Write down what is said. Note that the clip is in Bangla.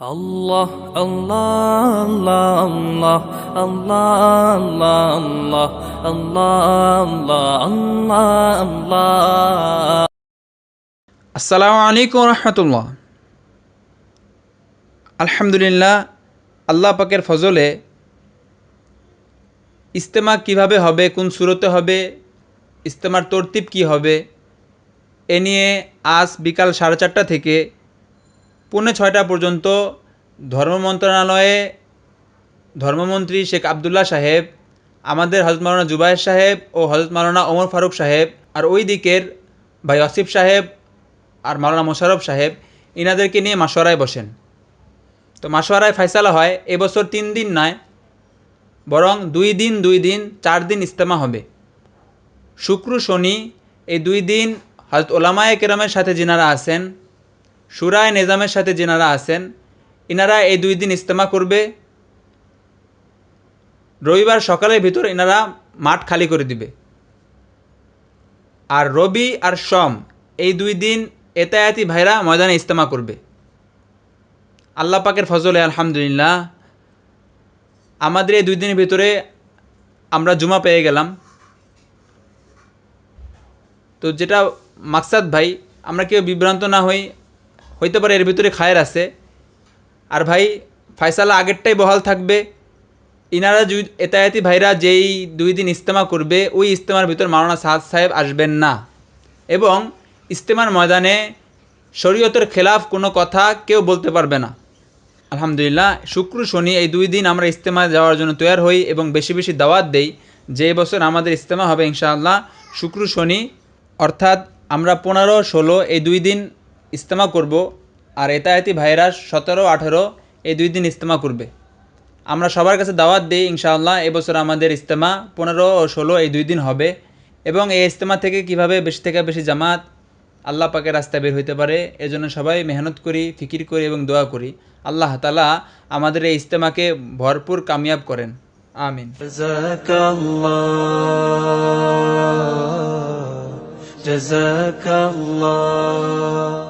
আল্লাহ আল্লাহ আল্লাহ আল্লাহ আল্লাহ আল্লাহ আল্লাহ আল্লাহ আসসালামু আলাইকুম রহমতুল্লাহ আলহামদুলিল্লাহ, আল্লাহ পাকের ফজলে ইস্তেমা কীভাবে হবে, কোন সুরতে হবে, ইস্তেমার তরতিব কি হবে, এ নিয়ে আজ বিকাল সাড়ে চারটা থেকে পৌনে ছয়টা পর্যন্ত ধর্ম মন্ত্রণালয়ে ধর্মমন্ত্রী শেখ আবদুল্লাহ সাহেব, আমাদের হজরত মাওলানা জুবায়ের সাহেব ও হজরত মাওলানা ওমর ফারুক সাহেব আর ওই দিকের ভাই আসিফ সাহেব আর মাওলানা মোশারফ সাহেব, ইনাদেরকে নিয়ে মাসোয়ারায় বসেন। তো মাসোয়ারায় ফয়সালা হয়, এবছর তিন দিন নয়, বরং দুই দিন দুই দিন, চার দিন ইস্তেমা হবে। শুক্র, শনি এই দুই দিন হজরত ওলামায়ে কেরামের সাথে যিনারা আছেন সুরায় নিজামের সাথে যেনারা আছেন, ইনারা এই দুই দিন ইস্তেমা করবে। রবিবার সকালের ভিতর এনারা মাঠ খালি করে দিবে। আর রবি আর সম এই দুই দিন এতায়াতি ভাইরা ময়দানে ইস্তেমা করবে। আল্লাহ পাকের ফজলে, আলহামদুলিল্লাহ, আমাদের এই দুই দিনের ভিতরে আমরা জুমা পেয়ে গেলাম। তো যেটা মাকসাদ ভাই, আমরা কেউ বিভ্রান্ত না হই হইতে পারে এর ভিতরে খায়ের আছে। আর ভাই ফায়সালা আগেরটাই বহাল থাকবে। ইনারা যদি এতায়াতি ভাইরা যেই দুই দিন ইস্তেমা করবে, ওই ইস্তেমার ভিতর মাওলানা সাদ সাহেব আসবেন না। এবং ইস্তেমার ময়দানে শরীয়তের খেলাফ কোনো কথা কেউ বলতে পারবে না। আলহামদুলিল্লাহ, শুক্র শনি এই দুই দিন আমরা ইস্তেমা যাওয়ার জন্য তৈরি হই এবং বেশি বেশি দাওয়াত দেই। যে বছর আমাদের ইস্তেমা হবে ইনশাআল্লাহ, শুক্র শনি, অর্থাৎ আমরা পনেরো, ষোলো এই দুই দিন ইস্তেমা করব আর এতায়াতি ভাইরা সতেরো আঠেরো এই দুই দিন ইস্তেমা করবে আমরা সবার কাছে দাওয়াত দিই ইনশাআল্লাহ এবছর আমাদের ইস্তেমা পনেরো ও ষোলো এই দুই দিন হবে এবং এই ইস্তেমা থেকে কিভাবে বেশি থেকে বেশি জামাত আল্লাহ পাকের রাস্তায় বের হইতে পারে এজন্য সবাই মেহনত করি ফিকির করি এবং দোয়া করি আল্লাহ তালা আমাদের এই ইস্তেমাকে ভরপুর কামিয়াব করেন আমিন جزاك الله جزاك الله